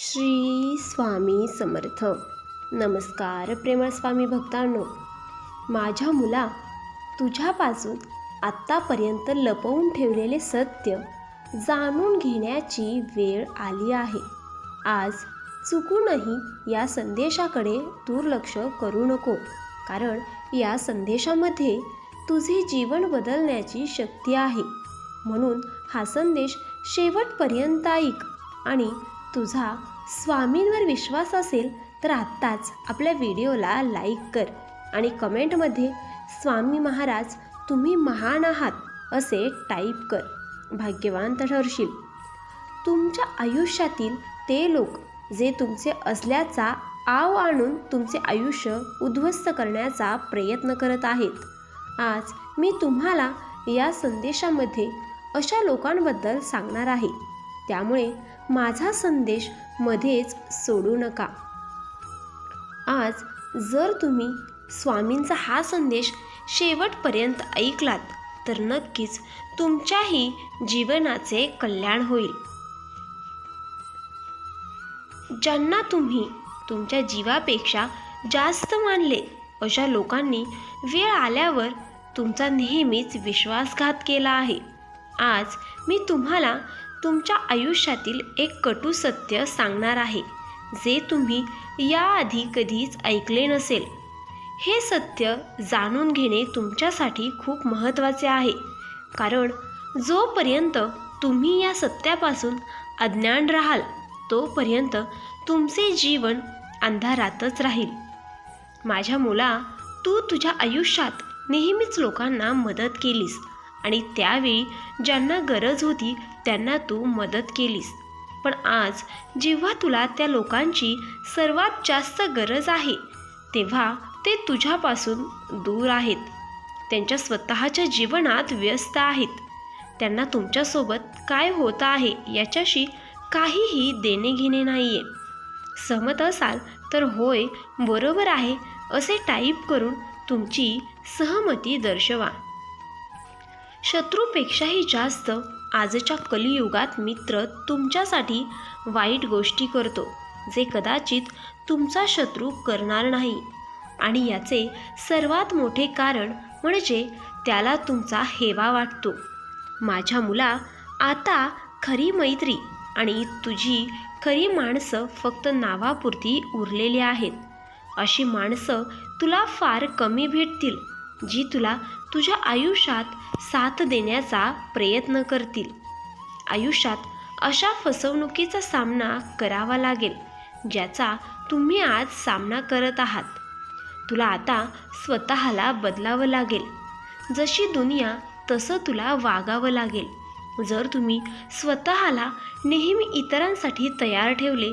श्री स्वामी समर्थ. नमस्कार प्रेमळ स्वामी भक्तांनो. माझ्या मुला तुझ्यापासून आत्तापर्यंत लपवून ठेवलेले सत्य जाणून घेण्याची वेळ आली आहे. आज चुकूनही या संदेशाकडे दुर्लक्ष करू नको कारण या संदेशामध्ये तुझे जीवन बदलण्याची शक्ती आहे. म्हणून हा संदेश शेवटपर्यंत ऐक आणि तुझा स्वामींवर विश्वास असेल तर आत्ताच आपल्या व्हिडिओला लाईक कर आणि कमेंटमध्ये स्वामी महाराज तुम्ही महान आहात असे टाईप कर. भाग्यवान ठरशील. तुमच्या आयुष्यातील ते लोक जे तुमचे असल्याचा आव आणून तुमचे आयुष्य उद्ध्वस्त करण्याचा प्रयत्न करत आहेत. आज मी तुम्हाला या संदेशामध्ये अशा लोकांबद्दल सांगणार आहे. त्यामुळे माझा संदेश मध्येच सोडू नका. आज जर तुम्ही स्वामींचा हा संदेश शेवटपर्यंत ऐकलात तर नक्कीच तुमच्याही जीवनाचे कल्याण होईल. ज्यांना तुम्ही तुमच्या जीवापेक्षा जास्त मानले अशा लोकांनी वेळ आल्यावर तुमचा नेहमीच विश्वासघात केला आहे. आज मी तुम्हाला तुमच्या आयुष्यातील एक कटू सत्य सांगणार आहे जे तुम्ही याआधी कधीच ऐकले नसेल. हे सत्य जाणून घेणे तुमच्यासाठी खूप महत्त्वाचे आहे कारण जोपर्यंत तुम्ही या सत्यापासून अज्ञान राहाल तोपर्यंत तुमचे जीवन अंधारातच राहील. माझ्या मुला तू तुझ्या आयुष्यात नेहमीच लोकांना मदत केलीस. आणि त्यावेळी ज्यांना गरज होती त्यांना तू मदत केलीस. पण आज जेव्हा तुला त्या लोकांची सर्वात जास्त गरज आहे तेव्हा ते तुझ्यापासून दूर आहेत. त्यांच्या स्वतःच्या जीवनात व्यस्त आहेत. त्यांना तुमच्यासोबत काय होतं आहे याच्याशी काहीही देणे घेणे नाही आहे सहमत असाल तर होय बरोबर आहे असे टाईप करून तुमची सहमती दर्शवा. शत्रूपेक्षाही जास्त आजच्या कलियुगात मित्र तुमच्यासाठी वाईट गोष्टी करतो जे कदाचित तुमचा शत्रू करणार नाही. आणि याचे सर्वात मोठे कारण म्हणजे त्याला तुमचा हेवा वाटतो. माझ्या मुला आता खरी मैत्री आणि तुझी खरी माणसं फक्त नावापुरती उरलेली आहेत. अशी माणसं तुला फार कमी भेटतील. जी तुला तुझ्या आयुष्यात साथ देण्याचा प्रयत्न करतील. आयुष्यात अशा फसवणुकीचा सामना करावा लागेल ज्याचा तुम्ही आज सामना करत आहात. तुला आता स्वतःला बदलावं लागेल. जशी दुनिया तसं तुला वागावं लागेल. जर तुम्ही स्वतःला नेहमी इतरांसाठी तयार ठेवले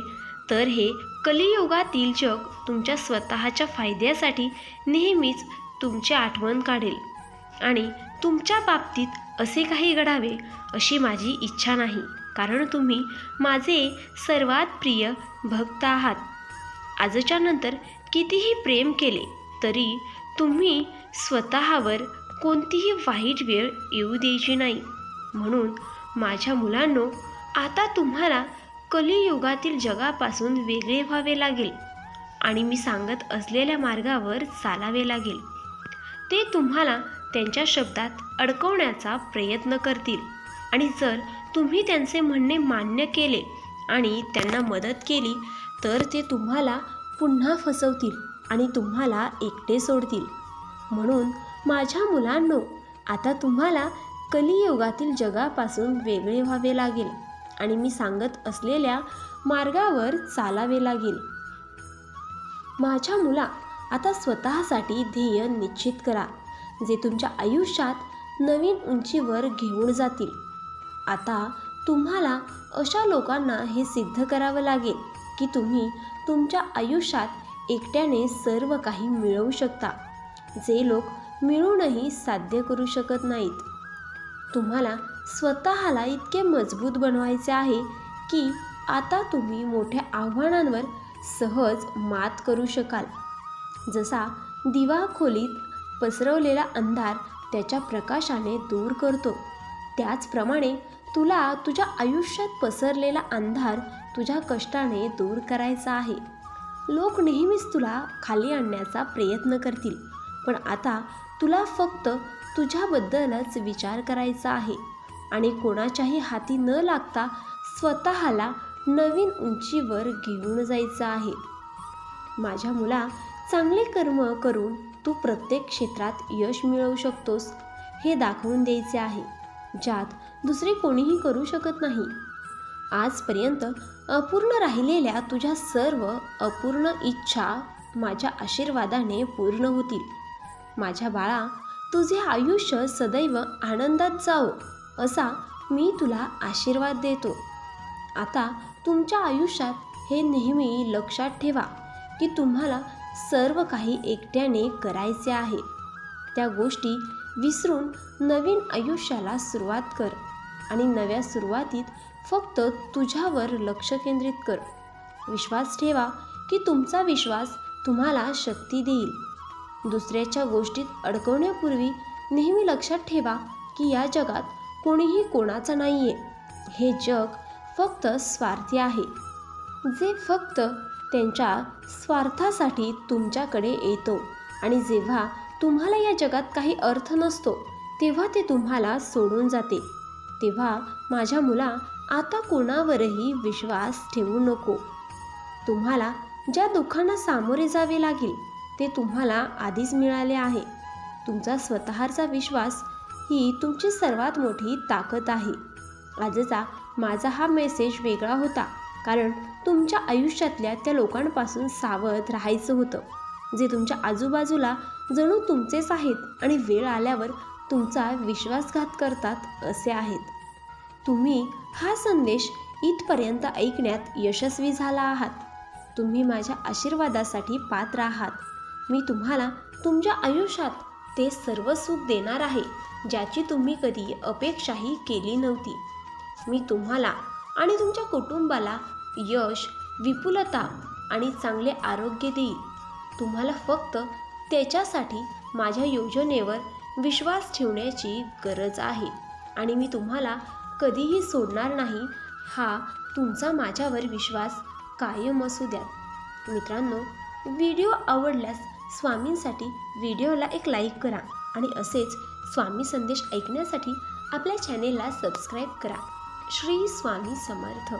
तर हे कलियुगातील जग तुमच्या स्वतःच्या फायद्यासाठी नेहमीच तुमची आठवण काढेल. आणि तुमच्या बाबतीत असे काही घडावे अशी माझी इच्छा नाही. कारण तुम्ही माझे सर्वात प्रिय भक्त आहात. आजच्या नंतर कितीही प्रेम केले तरी तुम्ही स्वतःवर कोणतीही वाईट वेळ येऊ द्यायची नाही. म्हणून माझ्या मुलांनो आता तुम्हाला कलियुगातील जगापासून वेगळे व्हावे लागेल आणि मी सांगत असलेल्या मार्गावर चालावे लागेल. ते तुम्हाला त्यांच्या शब्दात अडकवण्याचा प्रयत्न करतील. आणि जर तुम्ही त्यांचे म्हणणे मान्य केले आणि त्यांना मदत केली तर ते तुम्हाला पुन्हा फसवतील आणि तुम्हाला एकटे सोडतील. म्हणून माझ्या मुलांनो आता तुम्हाला कलियुगातील जगापासून वेगळे व्हावे लागेल आणि मी सांगत असलेल्या मार्गावर चालावे लागेल. माझ्या मुला आता स्वतःसाठी ध्येय निश्चित करा जे तुमच्या आयुष्यात नवीन उंचीवर घेऊन जातील. आता तुम्हाला अशा लोकांना हे सिद्ध करावं लागेल की तुम्ही तुमच्या आयुष्यात एकट्याने सर्व काही मिळवू शकता जे लोक मिळूनही साध्य करू शकत नाहीत. तुम्हाला स्वतःला इतके मजबूत बनवायचे आहे की आता तुम्ही मोठ्या आव्हानांवर सहज मात करू शकाल. जसा दिवा खोलीत पसरवलेला अंधार त्याच्या प्रकाशाने दूर करतो. त्याचप्रमाणे तुला तुझ्या आयुष्यात पसरलेला अंधार तुझ्या कष्टाने दूर करायचा आहे. लोक नेहमीच तुला खाली आणण्याचा प्रयत्न करतील पण आता तुला फक्त तुझ्याबद्दलच विचार करायचा आहे आणि कोणाच्याही हाती न लागता स्वतःला नवीन उंचीवर घेऊन जायचं आहे. माझ्या मुला चांगले कर्म करून तू प्रत्येक क्षेत्रात यश मिळवू शकतोस हे दाखवून द्यायचे आहे ज्यात दुसरे कोणीही करू शकत नाही. आजपर्यंत अपूर्ण राहिलेल्या तुझ्या सर्व अपूर्ण इच्छा माझ्या आशीर्वादाने पूर्ण होतील. माझ्या बाळा तुझे आयुष्य सदैव आनंदात जावो असा मी तुला आशीर्वाद देतो. आता तुमच्या आयुष्यात हे नेहमी लक्षात ठेवा की तुम्हाला सर्व काही एकट्याने करायचे आहे. त्या गोष्टी विसरून नवीन आयुष्याला सुरुवात कर आणि नव्या सुरुवातीत फक्त तुझ्यावर लक्ष केंद्रित कर. विश्वास ठेवा की तुमचा विश्वास तुम्हाला शक्ती देईल. दुसऱ्याच्या गोष्टीत अडकवण्यापूर्वी नेहमी लक्षात ठेवा की या जगात कोणीही कोणाचं नाही आहे हे जग फक्त स्वार्थी आहे. जे फक्त त्यांच्या स्वार्थासाठी तुमच्याकडे येतो. आणि जेव्हा तुम्हाला या जगात काही अर्थ नसतो तेव्हा ते तुम्हाला सोडून जाते. तेव्हा माझ्या मुला आता कोणावरही विश्वास ठेवू नको. तुम्हाला ज्या दुःखांना सामोरे जावे लागेल ते तुम्हाला आधीच मिळाले आहे. तुमचा स्वतःचा विश्वास ही तुमची सर्वात मोठी ताकद आहे. आजचा माझा हा मेसेज वेगळा होता. कारण तुमच्या आयुष्यातल्या त्या लोकांपासून सावध राहायचं होतं. जे तुमच्या आजूबाजूला जणू तुमचेच आहेत आणि वेळ आल्यावर तुमचा विश्वासघात करतात असे आहेत. तुम्ही हा संदेश इथपर्यंत ऐकण्यात यशस्वी झाला आहात. तुम्ही माझ्या आशीर्वादासाठी पात्र आहात. मी तुम्हाला तुमच्या आयुष्यात ते सर्व सुख देणार आहे ज्याची तुम्ही कधी अपेक्षाही केली नव्हती. मी तुम्हाला आणि तुमच्या कुटुंबाला यश विपुलता आणि चांगले आरोग्य देईल. तुम्हाला फक्त त्याच्यासाठी माझ्या योजनेवर विश्वास ठेवण्याची गरज आहे आणि मी तुम्हाला कधीही सोडणार नाही हा तुमचा माझ्यावर विश्वास कायम असू द्या मित्रांनो व्हिडिओ आवडल्यास स्वामींसाठी व्हिडिओला एक लाईक करा आणि असेच स्वामी संदेश ऐकण्यासाठी आपल्या चॅनेलला सबस्क्राईब करा. श्री स्वामी समर्थ.